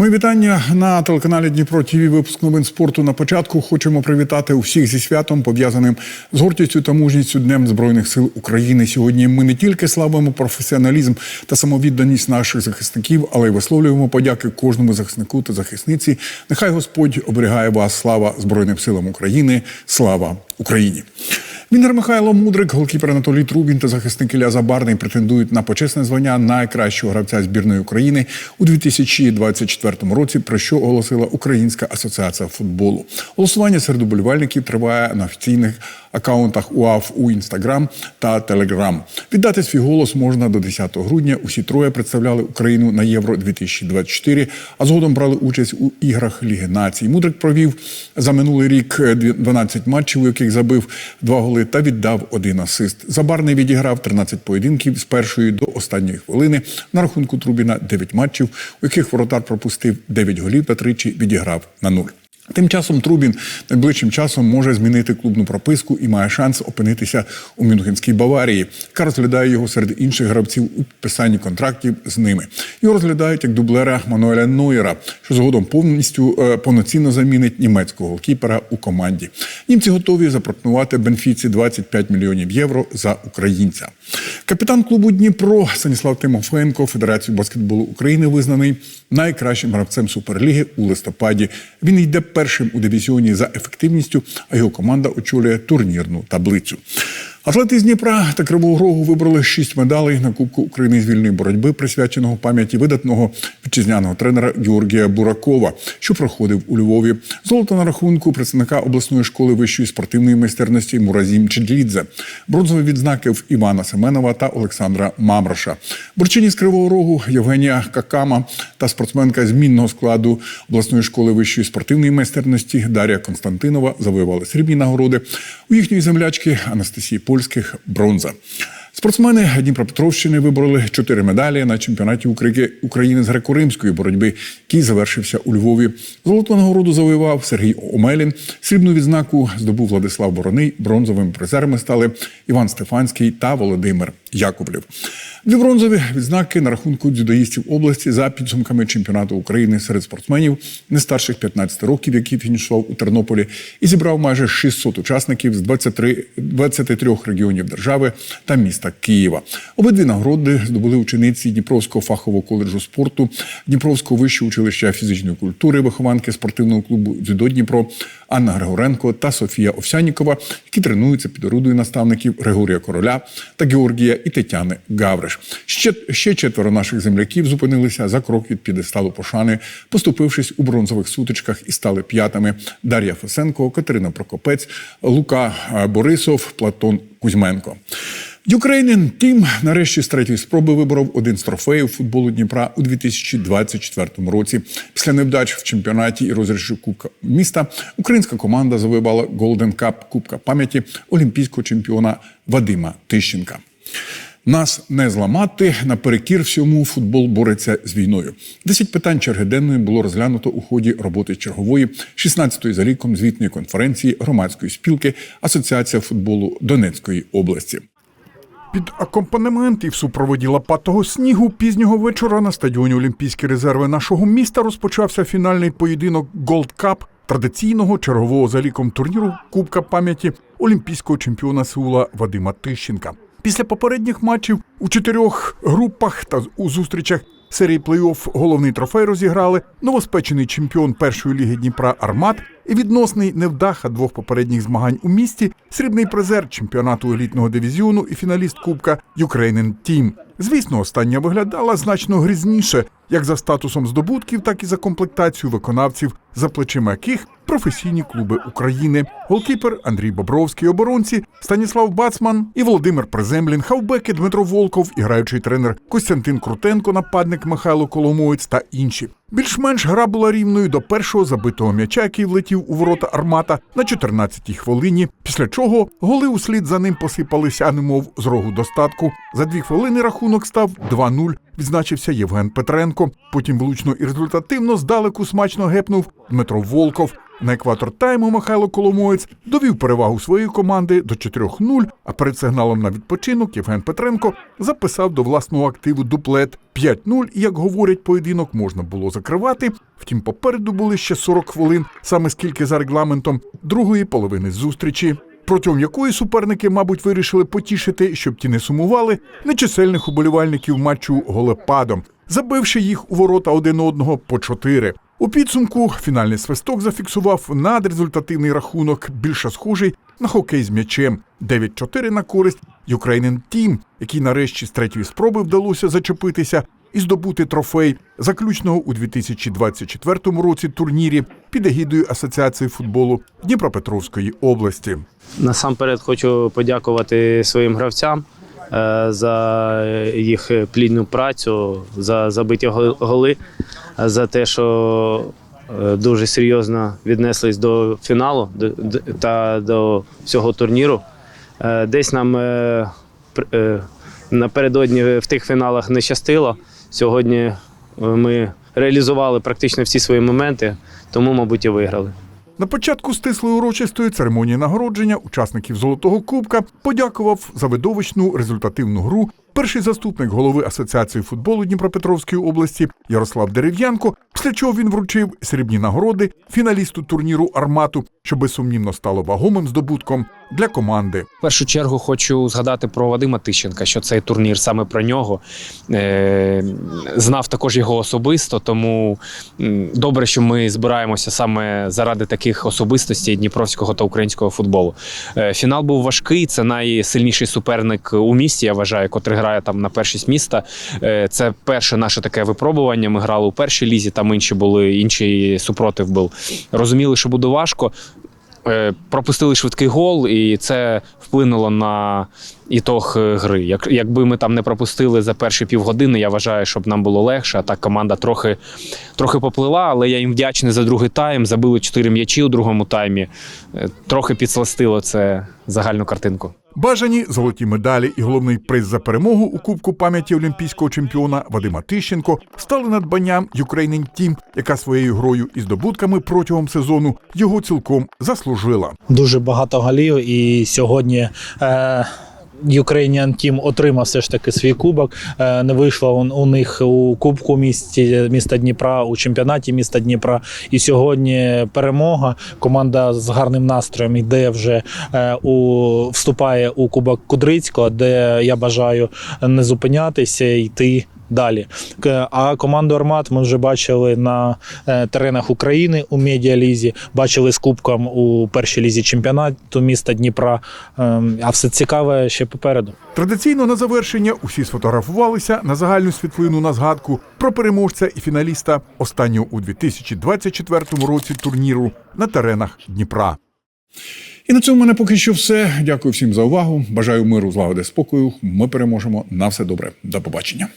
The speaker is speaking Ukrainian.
Мої вітання на телеканалі Дніпро ТІВІ. Випуск новин спорту на початку. Хочемо привітати усіх зі святом, пов'язаним з гордістю та мужністю Днем Збройних сил України. Сьогодні ми не тільки славимо професіоналізм та самовідданість наших захисників, але й висловлюємо подяки кожному захиснику та захисниці. Нехай Господь оберігає вас. Слава Збройним силам України! Слава Україні! Мінер Михайло Мудрик, голкіпер Анатолій Трубін та захисник Ілля Забарний претендують на почесне звання найкращого гравця збірної України у 2024 році, про що оголосила Українська асоціація футболу. Голосування серед уболівальників триває на офіційних акаунтах УАФ у Інстаграм та Телеграм. Віддати свій голос можна до 10 грудня. Усі троє представляли Україну на Євро 2024, а згодом брали участь у іграх Ліги націй. Мудрик провів за минулий рік 12 матчів, у яких забив два голи та віддав один асист. Забарний відіграв 13 поєдинків з першої до останньої хвилини. На рахунку Трубіна 9 матчів, у яких воротар пропустив 9 голів та тричі відіграв на нуль. Тим часом Трубін найближчим часом може змінити клубну прописку і має шанс опинитися у Мюнхенській Баварії, яка розглядає його серед інших гравців у підписанні контрактів з ними. Його розглядають як дублера Мануеля Нойера, що згодом повністю е, повноцінно замінить німецького голкіпера у команді. Німці готові запропонувати Бенфіці 25 мільйонів євро за українця. Капітан клубу Дніпро Станіслав Тимофенко Федерацію баскетболу України визнаний найкращим гравцем суперліги у листопаді. Він йде першим у дивізіоні за ефективністю, а його команда очолює турнірну таблицю. Атлети з Дніпра та Кривого Рогу вибрали шість медалей на Кубку України з вільної боротьби, присвяченого пам'яті видатного вітчизняного тренера Георгія Буракова, що проходив у Львові. Золото на рахунку представника обласної школи вищої спортивної майстерності Муразім Чедлідзе, бронзові відзнаки в Івана Семенова та Олександра Мамроша. Борчині з Кривого Рогу Євгенія Какама та спортсменка змінного складу обласної школи вищої спортивної майстерності Дар'я Константинова завоювали срібні нагороди. У їхньої землячки Анастасії Польських бронза. Спортсмени Дніпропетровщини вибороли чотири медалі на чемпіонаті Украї- України з греко-римської боротьби, який завершився у Львові. Золоту нагороду завоював Сергій Омелін. Срібну відзнаку здобув Владислав Бороний. Бронзовими призерами стали Іван Стефанський та Володимир Яковлів. Дві бронзові відзнаки на рахунку дзюдоїстів області за підсумками чемпіонату України серед спортсменів не старших 15 років, який фінішував у Тернополі, і зібрав майже 600 учасників з 23, 23 регіонів держави та міста Києва. Обидві нагороди здобули учениці Дніпровського фахового коледжу спорту, Дніпровського вищого училища фізичної культури, вихованки спортивного клубу Дзюдо Дніпро Анна Григоренко та Софія Овсянікова, які тренуються під орудою наставників Григорія Короля та Георгія і Тетяни Гавриш. Ще, ще четверо наших земляків зупинилися за крок від підесталу пошани, поступившись у бронзових сутичках і стали п'ятими. Дар'я Фесенко, Катерина Прокопець, Лука е, Борисов, Платон Кузьменко. Ukrainian Team нарешті з третьої спроби виборов один з трофеїв футболу Дніпра у 2024 році. Після невдач в чемпіонаті і розіграшу Кубка міста українська команда завоювала Golden Cup Кубка пам'яті олімпійського чемпіона Вадима Тищенка. Нас не зламати наперекір всьому футбол бореться з війною. Десять питань черги денної було розглянуто у ході роботи чергової 16-ї за ріком звітної конференції громадської спілки Асоціація футболу Донецької області. Під акомпанемент і в супроводі лопатого снігу пізнього вечора на стадіоні Олімпійські резерви нашого міста розпочався фінальний поєдинок Gold Cup традиційного чергового за ліком турніру Кубка пам'яті олімпійського чемпіона Сеула Вадима Тищенка. Після попередніх матчів у чотирьох групах та у зустрічах серії плей-офф головний трофей розіграли новоспечений чемпіон першої ліги Дніпра Армат і відносний невдаха двох попередніх змагань у місті, срібний призер чемпіонату елітного дивізіону і фіналіст Кубка Ukrainian Team. Звісно, остання виглядала значно грізніше, як за статусом здобутків, так і за комплектацію виконавців, за плечима яких професійні клуби України. Голкіпер Андрій Бобровський, оборонці Станіслав Бацман і Володимир Приземлін, хавбеки Дмитро Волков, і граючий тренер Костянтин Крутенко, нападник Михайло Коломоєць та інші. Більш-менш гра була рівною до першого забитого м'яча, який влетів у ворота Армата на 14-й хвилині. Після чого голи услід за ним посипалися, немов з рогу достатку. За дві хвилини рахунок став 2-0. Відзначився Євген Петренко. Потім влучно і результативно здалеку смачно гепнув Дмитро Волков. На екватор тайму Михайло Коломоєць довів перевагу своєї команди до 4-0, а перед сигналом на відпочинок Євген Петренко записав до власного активу дуплет 5-0, і, як говорять, поєдинок можна було закривати. Втім, попереду були ще 40 хвилин, саме скільки за регламентом другої половини зустрічі. Протягом якої суперники, мабуть, вирішили потішити, щоб ті не сумували нечисельних уболівальників матчу голепадом, забивши їх у ворота один одного по чотири. У підсумку фінальний свисток зафіксував надрезультативний рахунок, більше схожий на хокей з м'ячем 9-4 на користь Ukrainian Team, який нарешті з третьої спроби вдалося зачепитися і здобути трофей заключного у 2024 році турнірі під егідою Асоціації футболу Дніпропетровської області. Насамперед хочу подякувати своїм гравцям е, за їх плідну працю, за забиті голи, за те, що е, дуже серйозно віднеслись до фіналу та до всього турніру. Е, Десь нам напередодні в тих фіналах не щастило. Сьогодні е, ми реалізували практично всі свої моменти, тому, мабуть, і виграли. На початку стислої урочистої церемонії нагородження учасників Золотого Кубка подякував за видовищну результативну гру перший заступник голови Асоціації футболу Дніпропетровської області Ярослав Дерев'янко, після чого він вручив срібні нагороди фіналісту турніру Армату, що безсумнівно стало вагомим здобутком для команди. В першу чергу хочу згадати про Вадима Тищенка, що цей турнір саме про нього. Е, знав також його особисто, тому добре, що ми збираємося саме заради таких особистостей дніпровського та українського футболу. Е, фінал був важкий. Це найсильніший суперник у місті. Я вважаю, котрий грає там на першість міста. Е, це перше наше таке випробування. Ми грали у першій лізі, там інші були, інший супротив був. Розуміли, що буде важко. Е, пропустили швидкий гол, і це вплинуло на ітог е, гри. Як, якби ми там не пропустили за перші півгодини, я вважаю, щоб нам було легше. А так команда трохи, трохи поплила, але я їм вдячний за другий тайм. Забили чотири м'ячі у другому таймі. Трохи підсластило це загальну картинку. Бажані золоті медалі і головний приз за перемогу у Кубку пам'яті олімпійського чемпіона Вадима Тищенко стали надбанням Ukrainian Team, яка своєю грою і здобутками протягом сезону його цілком заслужила. дуже багато голів, і сьогодні. Е, Ukrainian Team отримав все ж таки свій кубок. Е, Не вийшло у, них у Кубку місті міста Дніпра, у чемпіонаті міста Дніпра. І сьогодні перемога. Команда з гарним настроєм йде вже е, у вступає у Кубок Кудрицького, де я бажаю не зупинятися йти далі. А команду Армат ми вже бачили на е, теренах України у медіалізі, бачили з кубком у першій лізі чемпіонату міста Дніпра. Ем, А все цікаве ще попереду. Традиційно на завершення усі сфотографувалися на загальну світлину на згадку про переможця і фіналіста останнього у 2024 році турніру на теренах Дніпра. І на цьому в мене поки що все. Дякую всім за увагу. Бажаю миру, злагоди, спокою. Ми переможемо. На все добре. До побачення.